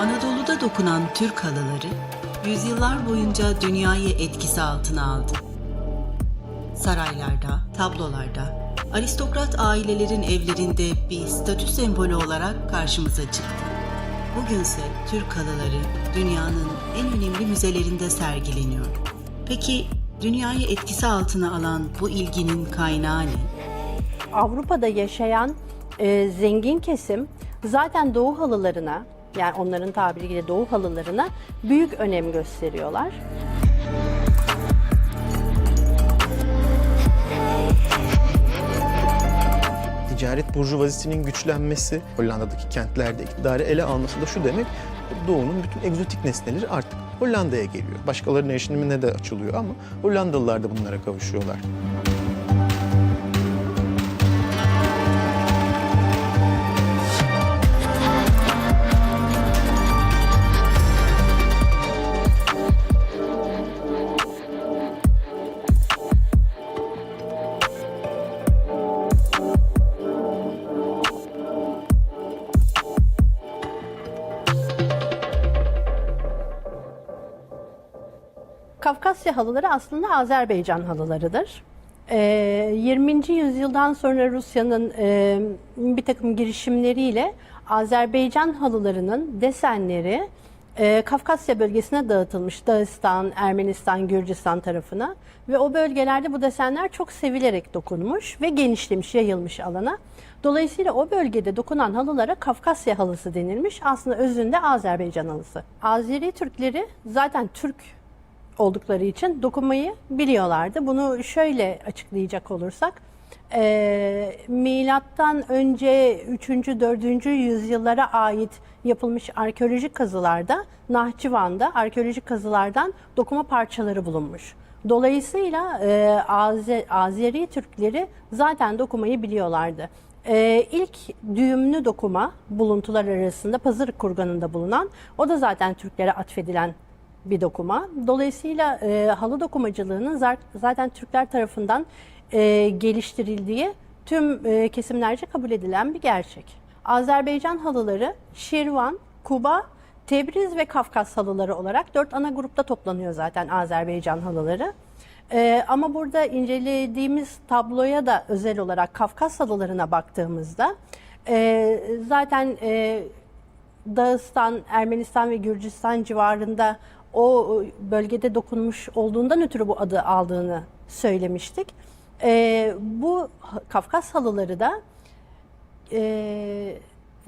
Anadolu'da dokunan Türk halıları yüzyıllar boyunca dünyayı etkisi altına aldı. Saraylarda, tablolarda, aristokrat ailelerin evlerinde bir statü sembolü olarak karşımıza çıktı. Bugünse Türk halıları dünyanın en önemli müzelerinde sergileniyor. Peki dünyayı etkisi altına alan bu ilginin kaynağı ne? Avrupa'da yaşayan e, zengin kesim zaten doğu halılarına yani onların tabiriyle doğu halılarına büyük önem gösteriyorlar. ticaret burjuvazisinin güçlenmesi, Hollanda'daki kentlerde iktidarı ele alması da şu demek, Doğu'nun bütün egzotik nesneleri artık Hollanda'ya geliyor. Başkalarının erişimine de açılıyor ama Hollandalılar da bunlara kavuşuyorlar. Halıları aslında Azerbaycan halılarıdır. E, 20. yüzyıldan sonra Rusya'nın e, bir takım girişimleriyle Azerbaycan halılarının desenleri e, Kafkasya bölgesine dağıtılmış. Dağıstan, Ermenistan, Gürcistan tarafına ve o bölgelerde bu desenler çok sevilerek dokunmuş ve genişlemiş, yayılmış alana. Dolayısıyla o bölgede dokunan halılara Kafkasya halısı denilmiş. Aslında özünde Azerbaycan halısı. Azeri Türkleri zaten Türk oldukları için dokunmayı biliyorlardı. Bunu şöyle açıklayacak olursak, e, milattan önce 3. 4. yüzyıllara ait yapılmış arkeolojik kazılarda Nahçıvan'da arkeolojik kazılardan dokuma parçaları bulunmuş. Dolayısıyla e, Aze- Azeri Türkleri zaten dokumayı biliyorlardı. E, ilk düğümlü dokuma buluntular arasında Pazarık kurganında bulunan, o da zaten Türklere atfedilen bir dokuma. Dolayısıyla e, halı dokumacılığının zaten Türkler tarafından e, geliştirildiği tüm e, kesimlerce kabul edilen bir gerçek. Azerbaycan halıları Şirvan, Kuba, Tebriz ve Kafkas halıları olarak dört ana grupta toplanıyor zaten Azerbaycan halıları. E, ama burada incelediğimiz tabloya da özel olarak Kafkas halılarına baktığımızda e, zaten e, Dağıstan, Ermenistan ve Gürcistan civarında o bölgede dokunmuş olduğundan ötürü bu adı aldığını söylemiştik. Ee, bu Kafkas halıları da e,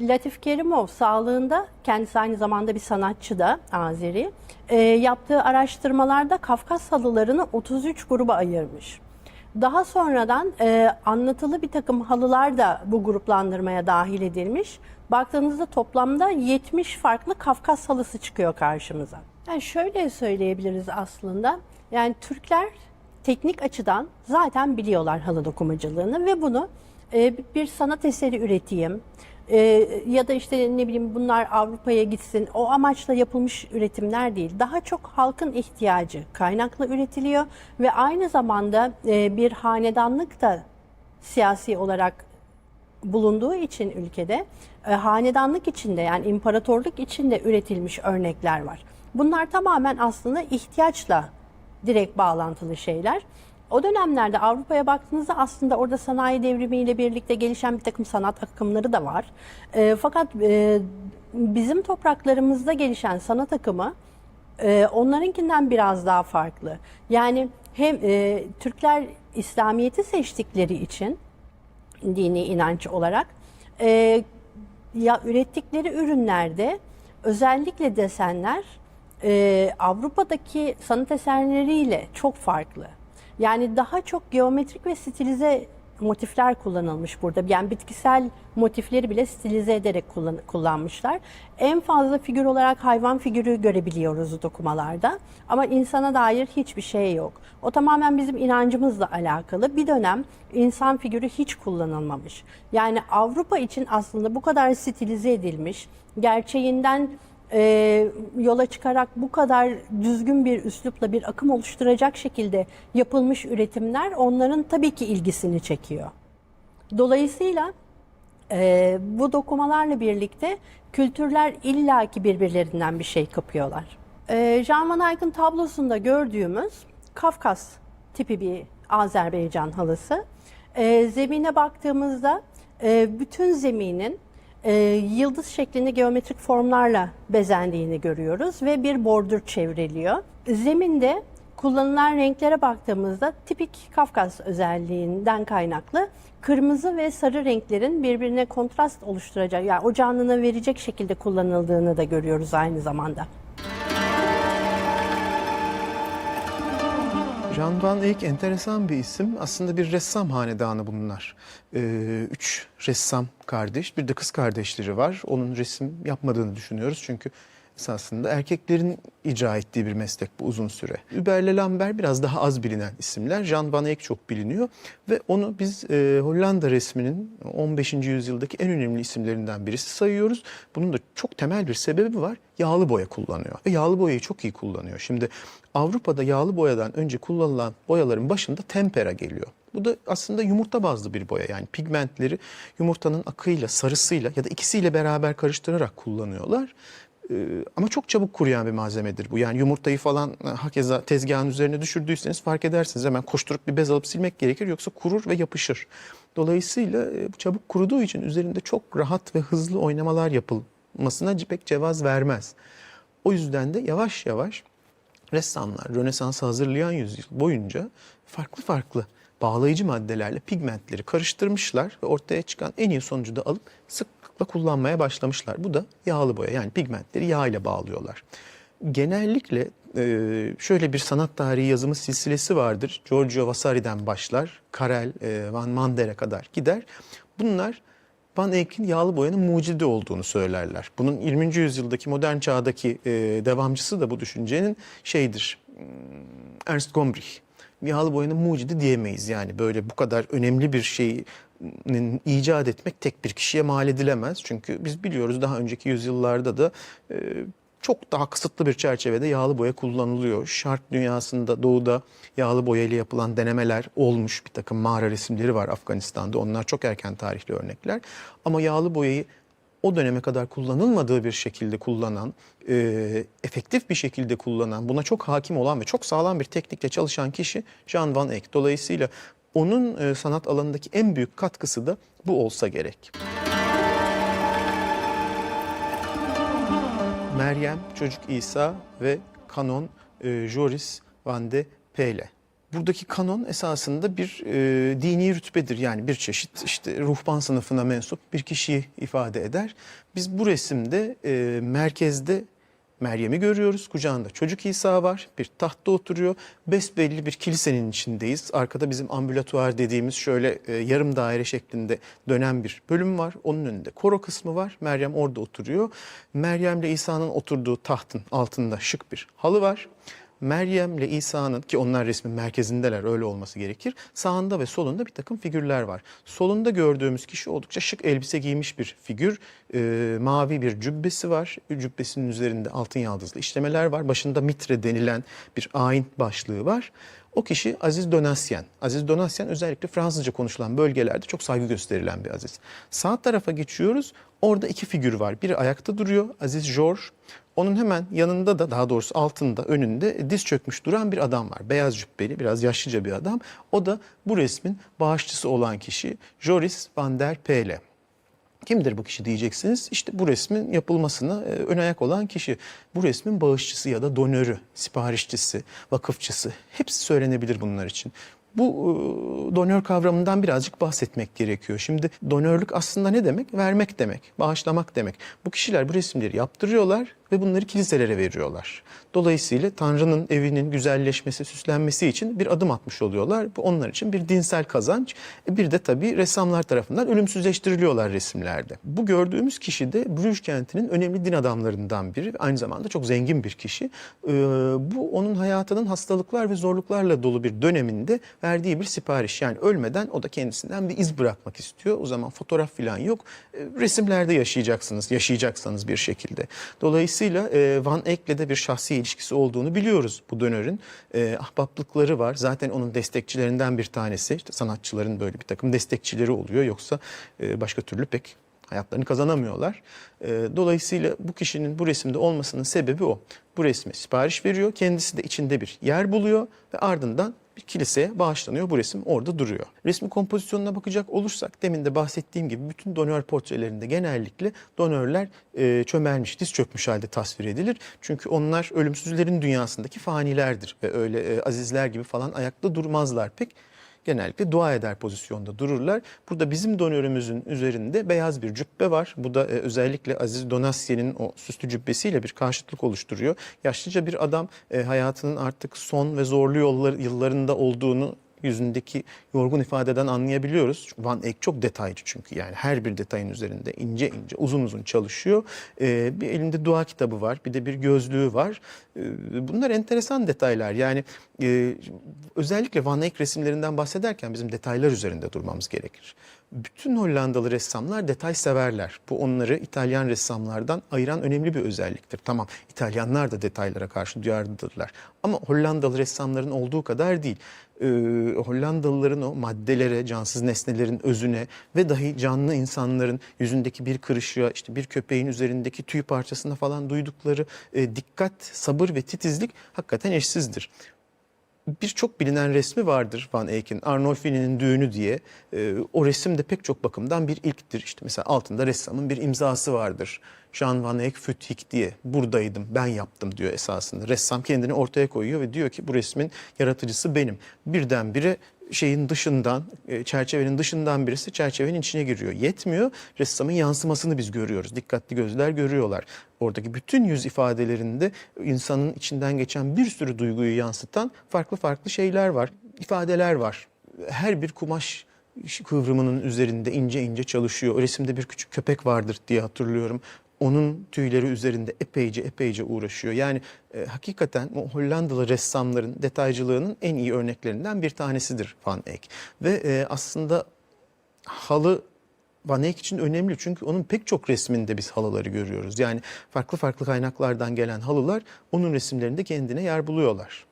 Latif Kerimov sağlığında kendisi aynı zamanda bir sanatçı da Azeri. e, yaptığı araştırmalarda Kafkas halılarını 33 gruba ayırmış. Daha sonradan e, anlatılı bir takım halılar da bu gruplandırmaya dahil edilmiş. Baktığınızda toplamda 70 farklı Kafkas halısı çıkıyor karşımıza. Yani şöyle söyleyebiliriz aslında. Yani Türkler teknik açıdan zaten biliyorlar halı dokumacılığını ve bunu e, bir sanat eseri üreteyim e, ya da işte ne bileyim bunlar Avrupa'ya gitsin o amaçla yapılmış üretimler değil. Daha çok halkın ihtiyacı kaynaklı üretiliyor ve aynı zamanda e, bir hanedanlık da siyasi olarak bulunduğu için ülkede e, hanedanlık içinde yani imparatorluk içinde üretilmiş örnekler var. Bunlar tamamen aslında ihtiyaçla direkt bağlantılı şeyler. O dönemlerde Avrupa'ya baktığınızda aslında orada sanayi devrimiyle birlikte gelişen bir takım sanat akımları da var. E, fakat e, bizim topraklarımızda gelişen sanat akımı e, onlarınkinden biraz daha farklı. Yani hem e, Türkler İslamiyet'i seçtikleri için dini inanç olarak e, ya ürettikleri ürünlerde özellikle desenler e, Avrupa'daki sanat eserleriyle çok farklı. Yani daha çok geometrik ve stilize motifler kullanılmış burada. Yani bitkisel motifleri bile stilize ederek kullan- kullanmışlar. En fazla figür olarak hayvan figürü görebiliyoruz dokumalarda. Ama insana dair hiçbir şey yok. O tamamen bizim inancımızla alakalı. Bir dönem insan figürü hiç kullanılmamış. Yani Avrupa için aslında bu kadar stilize edilmiş, gerçeğinden e, yola çıkarak bu kadar düzgün bir üslupla bir akım oluşturacak şekilde yapılmış üretimler onların tabii ki ilgisini çekiyor. Dolayısıyla e, bu dokumalarla birlikte kültürler illaki birbirlerinden bir şey kapıyorlar. Ee, Jean Van Eyck'in tablosunda gördüğümüz Kafkas tipi bir Azerbaycan halısı. Ee, zemine baktığımızda e, bütün zeminin e, yıldız şeklinde geometrik formlarla bezendiğini görüyoruz ve bir bordür çevriliyor. Zeminde kullanılan renklere baktığımızda tipik Kafkas özelliğinden kaynaklı kırmızı ve sarı renklerin birbirine kontrast oluşturacak, yani o canlına verecek şekilde kullanıldığını da görüyoruz aynı zamanda. Jan van Eyck enteresan bir isim. Aslında bir ressam hanedanı bunlar. Ee, üç ressam kardeş, bir de kız kardeşleri var. Onun resim yapmadığını düşünüyoruz çünkü esasında erkeklerin icra ettiği bir meslek bu uzun süre. Hubert Lambert biraz daha az bilinen isimler. Jan van Eyck çok biliniyor ve onu biz e, Hollanda resminin 15. yüzyıldaki en önemli isimlerinden birisi sayıyoruz. Bunun da çok temel bir sebebi var. Yağlı boya kullanıyor ve yağlı boyayı çok iyi kullanıyor. Şimdi Avrupa'da yağlı boyadan önce kullanılan boyaların başında tempera geliyor. Bu da aslında yumurta bazlı bir boya. Yani pigmentleri yumurtanın akıyla, sarısıyla ya da ikisiyle beraber karıştırarak kullanıyorlar. Ee, ama çok çabuk kuruyan bir malzemedir bu. Yani yumurtayı falan e, hakeza tezgahın üzerine düşürdüyseniz fark edersiniz. Hemen koşturup bir bez alıp silmek gerekir yoksa kurur ve yapışır. Dolayısıyla e, bu çabuk kuruduğu için üzerinde çok rahat ve hızlı oynamalar yapılmasına pek cevaz vermez. O yüzden de yavaş yavaş ressamlar Rönesans'ı hazırlayan yüzyıl boyunca farklı farklı bağlayıcı maddelerle pigmentleri karıştırmışlar ve ortaya çıkan en iyi sonucu da alıp sıklıkla kullanmaya başlamışlar. Bu da yağlı boya yani pigmentleri yağ ile bağlıyorlar. Genellikle e, şöyle bir sanat tarihi yazımı silsilesi vardır. Giorgio Vasari'den başlar, Karel e, Van Mander'e kadar gider. Bunlar Van Eyck'in yağlı boyanın mucidi olduğunu söylerler. Bunun 20. yüzyıldaki modern çağdaki e, devamcısı da bu düşüncenin şeydir. hmm, Ernst Gombrich. Yağlı boyanın mucidi diyemeyiz yani böyle bu kadar önemli bir şeyin icat etmek tek bir kişiye mal edilemez. Çünkü biz biliyoruz daha önceki yüzyıllarda da e, çok daha kısıtlı bir çerçevede yağlı boya kullanılıyor. Şark dünyasında doğuda yağlı boya ile yapılan denemeler olmuş. Bir takım mağara resimleri var Afganistan'da. Onlar çok erken tarihli örnekler. Ama yağlı boyayı o döneme kadar kullanılmadığı bir şekilde kullanan, e, efektif bir şekilde kullanan, buna çok hakim olan ve çok sağlam bir teknikle çalışan kişi Jan van Eyck. Dolayısıyla onun e, sanat alanındaki en büyük katkısı da bu olsa gerek. Meryem, Çocuk İsa ve kanon e, Joris van de Pele. Buradaki kanon esasında bir e, dini rütbedir. Yani bir çeşit işte ruhban sınıfına mensup bir kişiyi ifade eder. Biz bu resimde e, merkezde Meryem'i görüyoruz. Kucağında çocuk İsa var. Bir tahtta oturuyor. Besbelli bir kilisenin içindeyiz. Arkada bizim ambulatuar dediğimiz şöyle e, yarım daire şeklinde dönen bir bölüm var. Onun önünde koro kısmı var. Meryem orada oturuyor. Meryem ile İsa'nın oturduğu tahtın altında şık bir halı var. Meryem ile İsa'nın ki onlar resmin merkezindeler öyle olması gerekir. Sağında ve solunda bir takım figürler var. Solunda gördüğümüz kişi oldukça şık elbise giymiş bir figür. Ee, mavi bir cübbesi var. Cübbesinin üzerinde altın yaldızlı işlemeler var. Başında mitre denilen bir ayin başlığı var. O kişi Aziz Donasyen. Aziz Donasyen özellikle Fransızca konuşulan bölgelerde çok saygı gösterilen bir Aziz. Sağ tarafa geçiyoruz. Orada iki figür var. Biri ayakta duruyor. Aziz George. Onun hemen yanında da daha doğrusu altında önünde diz çökmüş duran bir adam var. Beyaz cübbeli biraz yaşlıca bir adam. O da bu resmin bağışçısı olan kişi Joris van der Pele. Kimdir bu kişi diyeceksiniz. İşte bu resmin yapılmasına e, ön ayak olan kişi. Bu resmin bağışçısı ya da donörü, siparişçisi, vakıfçısı hepsi söylenebilir bunlar için. Bu e, donör kavramından birazcık bahsetmek gerekiyor. Şimdi donörlük aslında ne demek? Vermek demek, bağışlamak demek. Bu kişiler bu resimleri yaptırıyorlar ve bunları kiliselere veriyorlar. Dolayısıyla Tanrı'nın evinin güzelleşmesi, süslenmesi için bir adım atmış oluyorlar. Bu onlar için bir dinsel kazanç. E, Bir de tabii ressamlar tarafından ölümsüzleştiriliyorlar resimlerde. Bu gördüğümüz kişi de Bruges kentinin önemli din adamlarından biri. Aynı zamanda çok zengin bir kişi. Ee, Bu onun hayatının hastalıklar ve zorluklarla dolu bir döneminde verdiği bir sipariş. Yani ölmeden o da kendisinden bir iz bırakmak istiyor. O zaman fotoğraf falan yok. E, Resimlerde yaşayacaksınız, yaşayacaksanız bir şekilde. Dolayısıyla e, Van Eyck'le de bir şahsi ilişkisi olduğunu biliyoruz bu dönörün. E, ahbaplıkları var. Zaten onun destekçilerinden bir tanesi. İşte sanatçıların böyle bir takım destekçileri oluyor. Yoksa e, başka türlü pek Hayatlarını kazanamıyorlar. E, dolayısıyla bu kişinin bu resimde olmasının sebebi o. Bu resme sipariş veriyor. Kendisi de içinde bir yer buluyor ve ardından kiliseye bağışlanıyor. Bu resim orada duruyor. Resmin kompozisyonuna bakacak olursak demin de bahsettiğim gibi bütün donör portrelerinde genellikle donörler e, çömelmiş, diz çökmüş halde tasvir edilir. Çünkü onlar ölümsüzlerin dünyasındaki fanilerdir ve öyle e, azizler gibi falan ayakta durmazlar pek genellikle dua eder pozisyonda dururlar. Burada bizim donörümüzün üzerinde beyaz bir cübbe var. Bu da e, özellikle Aziz Donasye'nin o süslü cübbesiyle bir karşıtlık oluşturuyor. Yaşlıca bir adam e, hayatının artık son ve zorlu yollar, yıllarında olduğunu yüzündeki yorgun ifadeden anlayabiliyoruz. Van Eyck çok detaycı çünkü yani her bir detayın üzerinde ince ince uzun uzun çalışıyor. Ee, bir elinde dua kitabı var bir de bir gözlüğü var. Ee, bunlar enteresan detaylar yani e, özellikle Van Eyck resimlerinden bahsederken bizim detaylar üzerinde durmamız gerekir. Bütün Hollandalı ressamlar detay severler. Bu onları İtalyan ressamlardan ayıran önemli bir özelliktir. Tamam İtalyanlar da detaylara karşı duyarlıdırlar. Ama Hollandalı ressamların olduğu kadar değil. Ee, Hollandalıların o maddelere, cansız nesnelerin özüne ve dahi canlı insanların yüzündeki bir kırışığa, işte bir köpeğin üzerindeki tüy parçasına falan duydukları e, dikkat, sabır ve titizlik hakikaten eşsizdir birçok bilinen resmi vardır Van Eyck'in. Arnolfini'nin düğünü diye. Ee, o resim de pek çok bakımdan bir ilktir. İşte mesela altında ressamın bir imzası vardır. Jean Van Eyck Füthik diye. Buradaydım, ben yaptım diyor esasında. Ressam kendini ortaya koyuyor ve diyor ki bu resmin yaratıcısı benim. Birdenbire şeyin dışından, e, çerçevenin dışından birisi çerçevenin içine giriyor. Yetmiyor, ressamın yansımasını biz görüyoruz. Dikkatli gözler görüyorlar. Oradaki bütün yüz ifadelerinde insanın içinden geçen bir sürü duyguyu yansıtan farklı farklı şeyler var, ifadeler var. Her bir kumaş kıvrımının üzerinde ince ince çalışıyor. O resimde bir küçük köpek vardır diye hatırlıyorum. Onun tüyleri üzerinde epeyce epeyce uğraşıyor. Yani e, hakikaten o Hollandalı ressamların detaycılığının en iyi örneklerinden bir tanesidir Van Eyck. Ve e, aslında halı Van Eyck için önemli çünkü onun pek çok resminde biz halıları görüyoruz. Yani farklı farklı kaynaklardan gelen halılar onun resimlerinde kendine yer buluyorlar.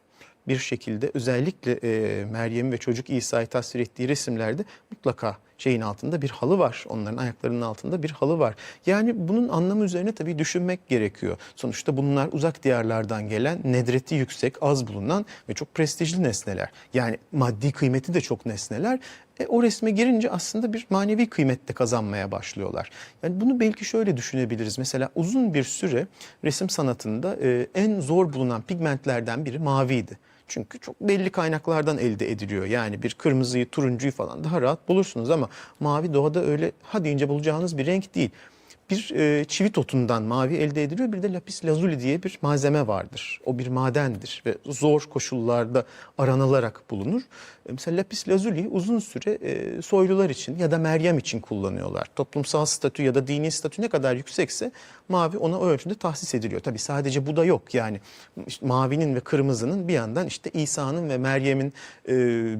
Bir şekilde özellikle e, Meryem ve çocuk İsa'yı tasvir ettiği resimlerde mutlaka şeyin altında bir halı var. Onların ayaklarının altında bir halı var. Yani bunun anlamı üzerine tabii düşünmek gerekiyor. Sonuçta bunlar uzak diyarlardan gelen, nedreti yüksek, az bulunan ve çok prestijli nesneler. Yani maddi kıymeti de çok nesneler. E, o resme girince aslında bir manevi kıymet de kazanmaya başlıyorlar. Yani bunu belki şöyle düşünebiliriz. Mesela uzun bir süre resim sanatında e, en zor bulunan pigmentlerden biri maviydi. Çünkü çok belli kaynaklardan elde ediliyor. Yani bir kırmızıyı, turuncuyu falan daha rahat bulursunuz ama mavi doğada öyle ha deyince bulacağınız bir renk değil. Bir e, çivit otundan mavi elde ediliyor. Bir de lapis lazuli diye bir malzeme vardır. O bir madendir ve zor koşullarda aranılarak bulunur. E, mesela lapis lazuli uzun süre e, soylular için ya da Meryem için kullanıyorlar. Toplumsal statü ya da dini statü ne kadar yüksekse mavi ona o ölçüde tahsis ediliyor. Tabii sadece bu da yok yani işte mavinin ve kırmızının bir yandan işte İsa'nın ve Meryem'in e,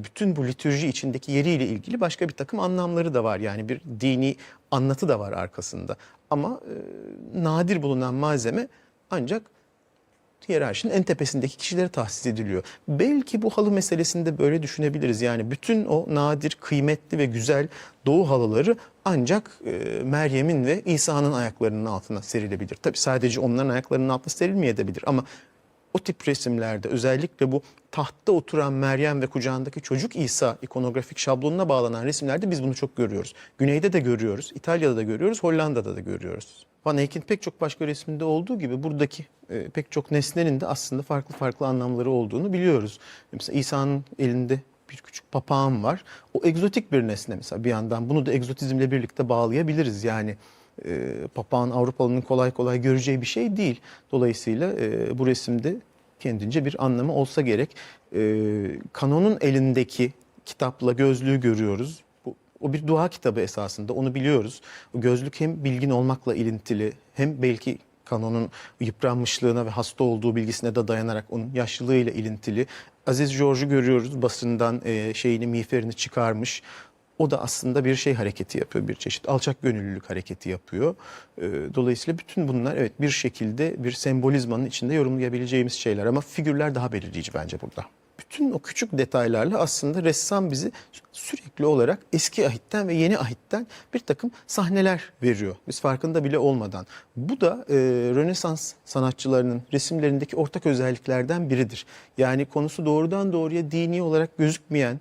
bütün bu litürji içindeki yeriyle ilgili başka bir takım anlamları da var. Yani bir dini anlatı da var arkasında. Ama e, nadir bulunan malzeme ancak hiyerarşinin en tepesindeki kişilere tahsis ediliyor. Belki bu halı meselesinde böyle düşünebiliriz. Yani bütün o nadir, kıymetli ve güzel doğu halıları ancak e, Meryem'in ve İsa'nın ayaklarının altına serilebilir. Tabii sadece onların ayaklarının altına serilmeyebilir ama o tip resimlerde özellikle bu tahtta oturan Meryem ve kucağındaki çocuk İsa ikonografik şablonuna bağlanan resimlerde biz bunu çok görüyoruz. Güneyde de görüyoruz, İtalya'da da görüyoruz, Hollanda'da da görüyoruz. Van Eyck'in pek çok başka resminde olduğu gibi buradaki e, pek çok nesnenin de aslında farklı farklı anlamları olduğunu biliyoruz. Mesela İsa'nın elinde bir küçük papağan var. O egzotik bir nesne mesela bir yandan. Bunu da egzotizmle birlikte bağlayabiliriz. Yani e, papağan Avrupalının kolay kolay göreceği bir şey değil. Dolayısıyla e, bu resimde kendince bir anlamı olsa gerek. E, kanonun elindeki kitapla gözlüğü görüyoruz. Bu, o bir dua kitabı esasında onu biliyoruz. O gözlük hem bilgin olmakla ilintili hem belki kanonun yıpranmışlığına ve hasta olduğu bilgisine de dayanarak onun yaşlılığıyla ilintili. Aziz George'u görüyoruz basından e, şeyini miğferini çıkarmış. O da aslında bir şey hareketi yapıyor, bir çeşit alçak gönüllülük hareketi yapıyor. E, dolayısıyla bütün bunlar evet bir şekilde bir sembolizmanın içinde yorumlayabileceğimiz şeyler ama figürler daha belirleyici bence burada. bütün o küçük detaylarla aslında ressam bizi sürekli olarak eski ahitten ve yeni ahitten bir takım sahneler veriyor. Biz farkında bile olmadan. Bu da e, Rönesans sanatçılarının resimlerindeki ortak özelliklerden biridir. Yani konusu doğrudan doğruya dini olarak gözükmeyen,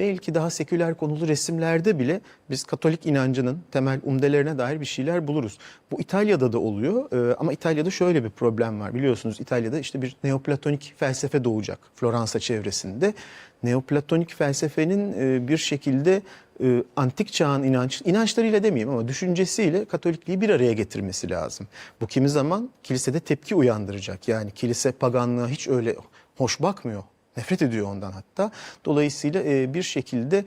belki daha seküler konulu resimlerde bile biz Katolik inancının temel umdelerine dair bir şeyler buluruz. Bu İtalya'da da oluyor Ee, ama İtalya'da şöyle bir problem var. Biliyorsunuz İtalya'da işte bir neoplatonik felsefe doğacak Floransa çevresinde. Neoplatonik felsefenin e, bir şekilde e, antik çağın inanç, inançlarıyla demeyeyim ama düşüncesiyle Katolikliği bir araya getirmesi lazım. Bu kimi zaman kilisede tepki uyandıracak. Yani kilise paganlığa hiç öyle hoş bakmıyor. Nefret ediyor ondan hatta. Dolayısıyla bir şekilde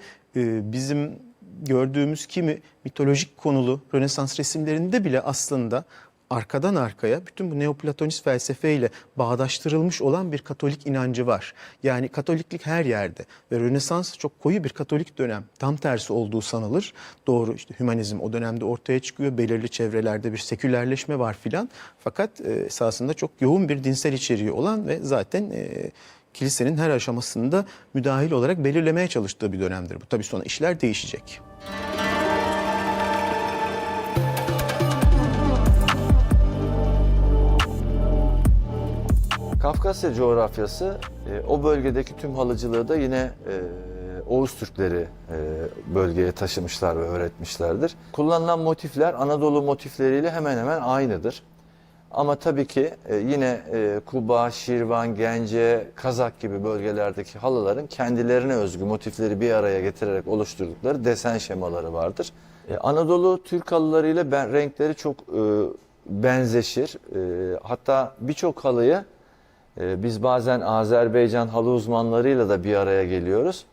bizim gördüğümüz kimi mitolojik konulu Rönesans resimlerinde bile aslında arkadan arkaya bütün bu neoplatonist felsefeyle bağdaştırılmış olan bir Katolik inancı var. Yani Katoliklik her yerde ve Rönesans çok koyu bir Katolik dönem. Tam tersi olduğu sanılır. Doğru işte hümanizm o dönemde ortaya çıkıyor. Belirli çevrelerde bir sekülerleşme var filan. Fakat esasında çok yoğun bir dinsel içeriği olan ve zaten kilisenin her aşamasında müdahil olarak belirlemeye çalıştığı bir dönemdir bu. Tabii sonra işler değişecek. Kafkasya coğrafyası e, o bölgedeki tüm halıcılığı da yine e, Oğuz Türkleri e, bölgeye taşımışlar ve öğretmişlerdir. Kullanılan motifler Anadolu motifleriyle hemen hemen aynıdır. Ama tabii ki e, yine e, Kuba, Şirvan, Gence, Kazak gibi bölgelerdeki halıların kendilerine özgü motifleri bir araya getirerek oluşturdukları desen şemaları vardır. E, Anadolu Türk halılarıyla ben, renkleri çok e, benzeşir. Hatta birçok halıyı Biz bazen Azerbaycan halı uzmanlarıyla da bir araya geliyoruz.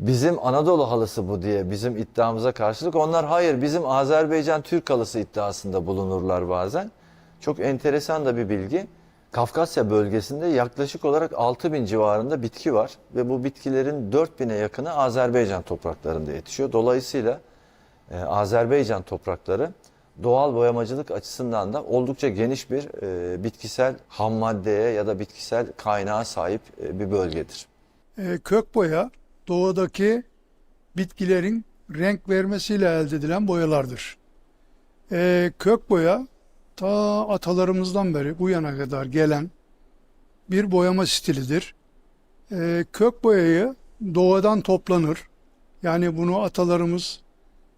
Bizim Anadolu halısı bu diye bizim iddiamıza karşılık onlar hayır bizim Azerbaycan Türk halısı iddiasında bulunurlar bazen. Çok enteresan da bir bilgi. Kafkasya bölgesinde yaklaşık olarak 6000 civarında bitki var ve bu bitkilerin 4000'e yakını Azerbaycan topraklarında yetişiyor. Dolayısıyla e, Azerbaycan toprakları doğal boyamacılık açısından da oldukça geniş bir e, bitkisel ham maddeye ya da bitkisel kaynağa sahip e, bir bölgedir. E, kök boya doğadaki bitkilerin renk vermesiyle elde edilen boyalardır. E, kök boya ta atalarımızdan beri bu yana kadar gelen bir boyama stilidir. E, kök boyayı doğadan toplanır. Yani bunu atalarımız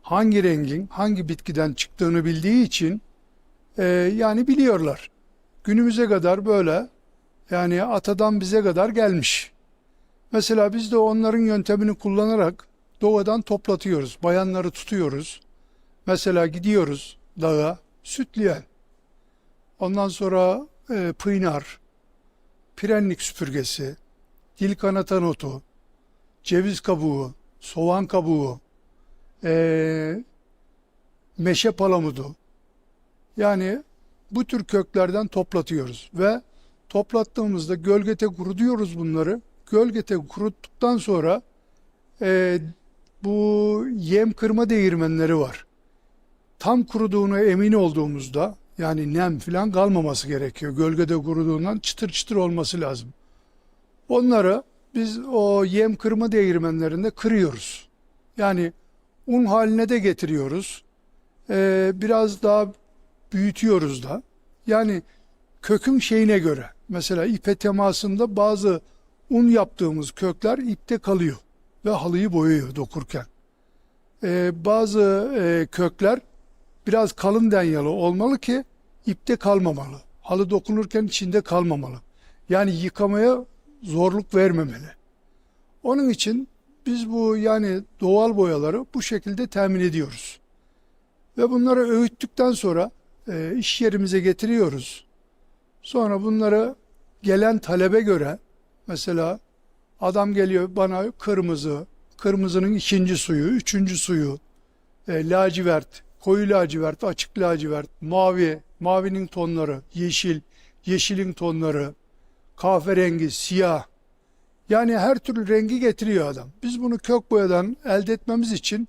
hangi rengin hangi bitkiden çıktığını bildiği için e, yani biliyorlar. Günümüze kadar böyle yani atadan bize kadar gelmiş. Mesela biz de onların yöntemini kullanarak doğadan toplatıyoruz. Bayanları tutuyoruz. Mesela gidiyoruz dağa sütleyen. Ondan sonra e, pıynar, pirenlik süpürgesi, dil kanatan otu, ceviz kabuğu, soğan kabuğu, e, meşe palamudu. Yani bu tür köklerden toplatıyoruz ve toplattığımızda gölgete kurutuyoruz bunları. Gölgete kuruttuktan sonra e, bu yem kırma değirmenleri var. Tam kuruduğunu emin olduğumuzda yani nem falan kalmaması gerekiyor. Gölgede kuruduğundan çıtır çıtır olması lazım. Onları biz o yem kırma değirmenlerinde kırıyoruz. Yani un haline de getiriyoruz. Ee, biraz daha büyütüyoruz da. Yani kökün şeyine göre. Mesela ipe temasında bazı un yaptığımız kökler ipte kalıyor ve halıyı boyuyor dokurken. Ee, bazı e, kökler biraz kalın denyalı olmalı ki ipte kalmamalı. Halı dokunurken içinde kalmamalı. Yani yıkamaya zorluk vermemeli. Onun için biz bu yani doğal boyaları bu şekilde temin ediyoruz. Ve bunları öğüttükten sonra e, iş yerimize getiriyoruz. Sonra bunları gelen talebe göre mesela adam geliyor bana kırmızı, kırmızının ikinci suyu, üçüncü suyu, e, lacivert, koyu lacivert, açık lacivert, mavi, mavinin tonları, yeşil, yeşilin tonları, kahverengi, siyah. Yani her türlü rengi getiriyor adam. Biz bunu kök boyadan elde etmemiz için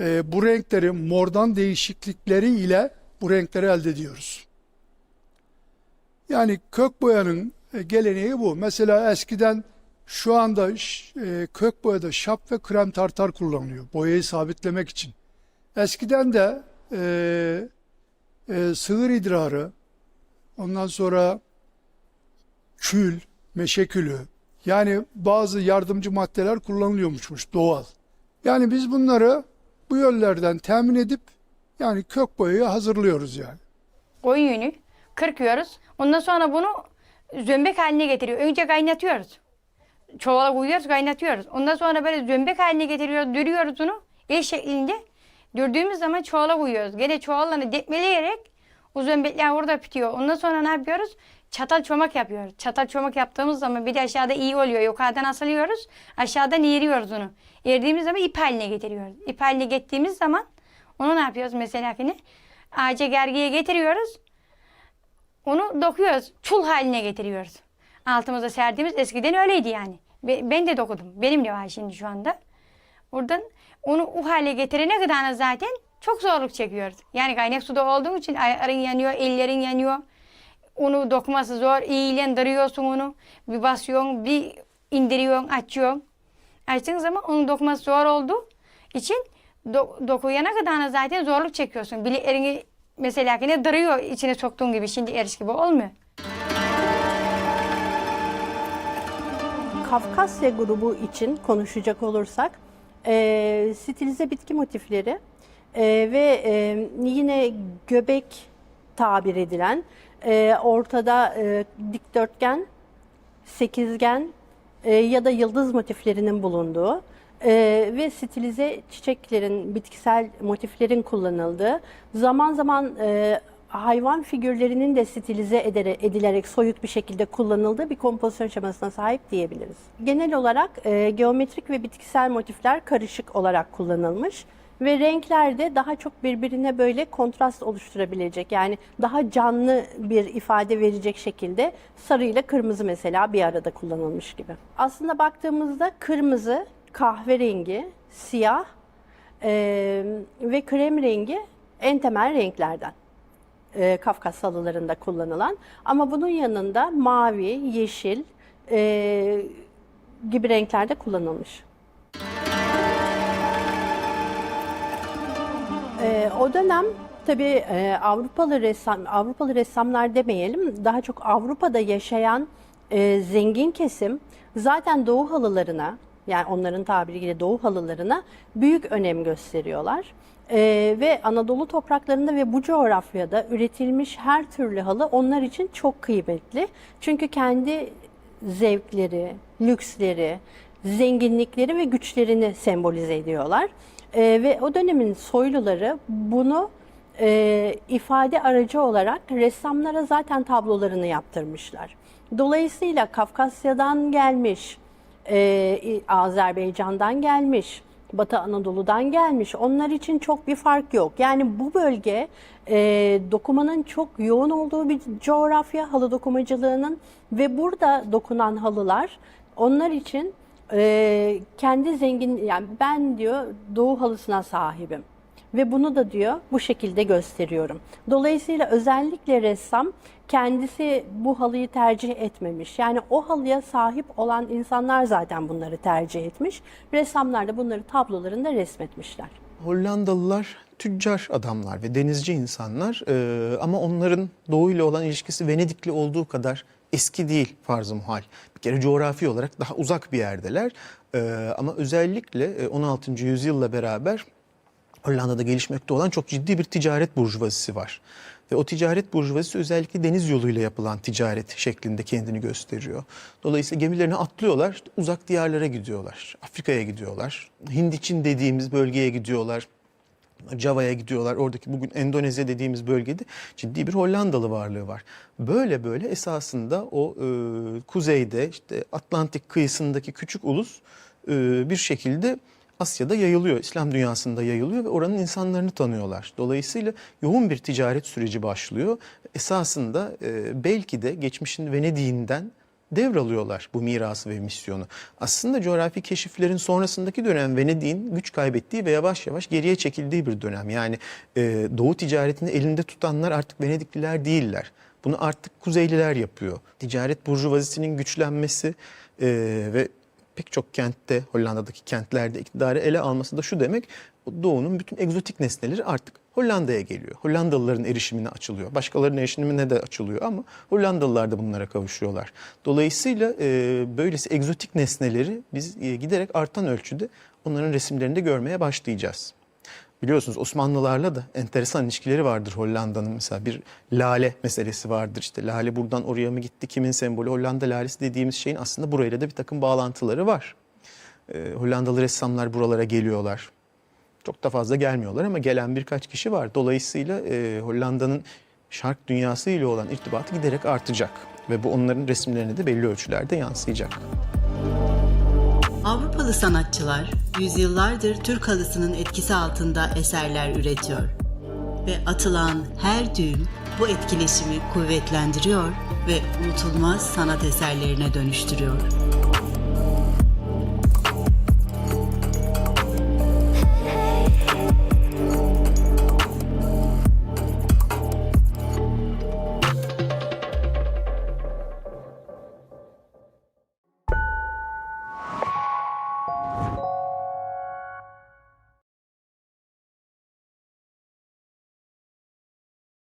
e, bu renkleri mordan değişiklikleri ile bu renkleri elde ediyoruz. Yani kök boyanın e, geleneği bu. Mesela eskiden Şu anda e, kök boyada şap ve krem tartar kullanılıyor boyayı sabitlemek için. Eskiden de e, e, sığır idrarı, ondan sonra kül, meşe külü, yani bazı yardımcı maddeler kullanılıyormuşmuş doğal. Yani biz bunları bu yollardan temin edip yani kök boyayı hazırlıyoruz yani. koyun yünü kırkıyoruz. Ondan sonra bunu zömbek haline getiriyor. Önce kaynatıyoruz. Çuvala koyuyoruz, kaynatıyoruz. Ondan sonra böyle zömbek haline getiriyoruz, dürüyoruz bunu. El şeklinde. Dürdüğümüz zaman çuvala koyuyoruz. Gene çuvallarını dekmeleyerek o zömbekler orada bitiyor. Ondan sonra ne yapıyoruz? Çatal çomak yapıyoruz. Çatal çomak yaptığımız zaman bir de aşağıda iyi oluyor. Yukarıdan asılıyoruz. Aşağıdan eğiriyoruz onu. Eğirdiğimiz zaman ip haline getiriyoruz. İp haline getirdiğimiz zaman onu ne yapıyoruz mesela ki ne? Ağaca gergiye getiriyoruz. Onu dokuyoruz. Çul haline getiriyoruz. Altımıza serdiğimiz eskiden öyleydi yani. Be- Ben de dokudum. Benim de var şimdi şu anda. Oradan onu o hale getirene kadar zaten çok zorluk çekiyoruz. Yani kaynak suda olduğu için ayakların yanıyor, ellerin yanıyor. Onu dokuması zor. İyilendiriyorsun onu. Bir basıyorsun, bir indiriyorsun, açıyorsun. Açtığın zaman onun dokuması zor olduğu için do- dokuyana kadar zaten zorluk çekiyorsun. Bileklerini mesela yine duruyor içine soktuğun gibi. Şimdi eriş gibi olmuyor. Kafkasya grubu için konuşacak olursak e, stilize bitki motifleri e, ve e, yine göbek tabir edilen e, ortada e, dikdörtgen, sekizgen e, ya da yıldız motiflerinin bulunduğu e, ve stilize çiçeklerin, bitkisel motiflerin kullanıldığı, zaman zaman e, hayvan figürlerinin de stilize edilerek soyut bir şekilde kullanıldığı bir kompozisyon şemasına sahip diyebiliriz. Genel olarak e, geometrik ve bitkisel motifler karışık olarak kullanılmış ve renkler de daha çok birbirine böyle kontrast oluşturabilecek yani daha canlı bir ifade verecek şekilde sarı ile kırmızı mesela bir arada kullanılmış gibi. Aslında baktığımızda kırmızı, kahverengi, siyah e, ve krem rengi en temel renklerden e, Kafkas halılarında kullanılan. Ama bunun yanında mavi, yeşil e, gibi renklerde kullanılmış. E, o dönem tabii e, Avrupalı ressam Avrupalı ressamlar demeyelim, daha çok Avrupa'da yaşayan e, zengin kesim zaten Doğu halılarına yani onların tabiriyle Doğu halılarına büyük önem gösteriyorlar. Ee, ve Anadolu topraklarında ve bu coğrafyada üretilmiş her türlü halı onlar için çok kıymetli. Çünkü kendi zevkleri, lüksleri, zenginlikleri ve güçlerini sembolize ediyorlar. Ee, ve o dönemin soyluları bunu e, ifade aracı olarak ressamlara zaten tablolarını yaptırmışlar. Dolayısıyla Kafkasya'dan gelmiş, e, Azerbaycan'dan gelmiş, Batı Anadolu'dan gelmiş. Onlar için çok bir fark yok. Yani bu bölge e, dokumanın çok yoğun olduğu bir coğrafya, halı dokumacılığının ve burada dokunan halılar onlar için e, kendi zengin, yani ben diyor doğu halısına sahibim. Ve bunu da diyor bu şekilde gösteriyorum. Dolayısıyla özellikle ressam kendisi bu halıyı tercih etmemiş. Yani o halıya sahip olan insanlar zaten bunları tercih etmiş. Ressamlar da bunları tablolarında resmetmişler. Hollandalılar tüccar adamlar ve denizci insanlar Ee, ama onların Doğu ile olan ilişkisi Venedikli olduğu kadar eski değil farz-ı muhal. Bir kere coğrafi olarak daha uzak bir yerdeler Ee, ama özellikle e, 16. yüzyılla beraber Hollanda'da gelişmekte olan çok ciddi bir ticaret burjuvazisi var. Ve o ticaret burjuvazisi özellikle deniz yoluyla yapılan ticaret şeklinde kendini gösteriyor. Dolayısıyla gemilerine atlıyorlar, uzak diyarlara gidiyorlar. Afrika'ya gidiyorlar. Hindiçin dediğimiz bölgeye gidiyorlar. Java'ya gidiyorlar. Oradaki bugün Endonezya dediğimiz bölgede ciddi bir Hollandalı varlığı var. Böyle böyle esasında o e, kuzeyde işte Atlantik kıyısındaki küçük ulus e, bir şekilde Asya'da yayılıyor, İslam dünyasında yayılıyor ve oranın insanlarını tanıyorlar. Dolayısıyla yoğun bir ticaret süreci başlıyor. Esasında e, belki de geçmişin Venedik'inden devralıyorlar bu mirası ve misyonu. Aslında coğrafi keşiflerin sonrasındaki dönem Venedik'in güç kaybettiği ve yavaş yavaş geriye çekildiği bir dönem. Yani e, Doğu ticaretini elinde tutanlar artık Venedikliler değiller. Bunu artık Kuzeyliler yapıyor. Ticaret burjuvazisinin güçlenmesi e, ve pek çok kentte, Hollanda'daki kentlerde iktidarı ele alması da şu demek, doğunun bütün egzotik nesneleri artık Hollanda'ya geliyor. Hollandalıların erişimine açılıyor. Başkalarının erişimine de açılıyor ama Hollandalılar da bunlara kavuşuyorlar. Dolayısıyla e, böylesi egzotik nesneleri biz e, giderek artan ölçüde onların resimlerinde görmeye başlayacağız. Biliyorsunuz Osmanlılarla da enteresan ilişkileri vardır Hollanda'nın. Mesela bir lale meselesi vardır. İşte lale buradan oraya mı gitti, kimin sembolü Hollanda lalesi dediğimiz şeyin aslında burayla da bir takım bağlantıları var. Ee, Hollandalı ressamlar buralara geliyorlar. Çok da fazla gelmiyorlar ama gelen birkaç kişi var. Dolayısıyla e, Hollanda'nın şark dünyası ile olan irtibatı giderek artacak. Ve bu onların resimlerine de belli ölçülerde yansıyacak. Avrupalı sanatçılar yüzyıllardır Türk halısının etkisi altında eserler üretiyor. Ve atılan her düğüm bu etkileşimi kuvvetlendiriyor ve unutulmaz sanat eserlerine dönüştürüyor.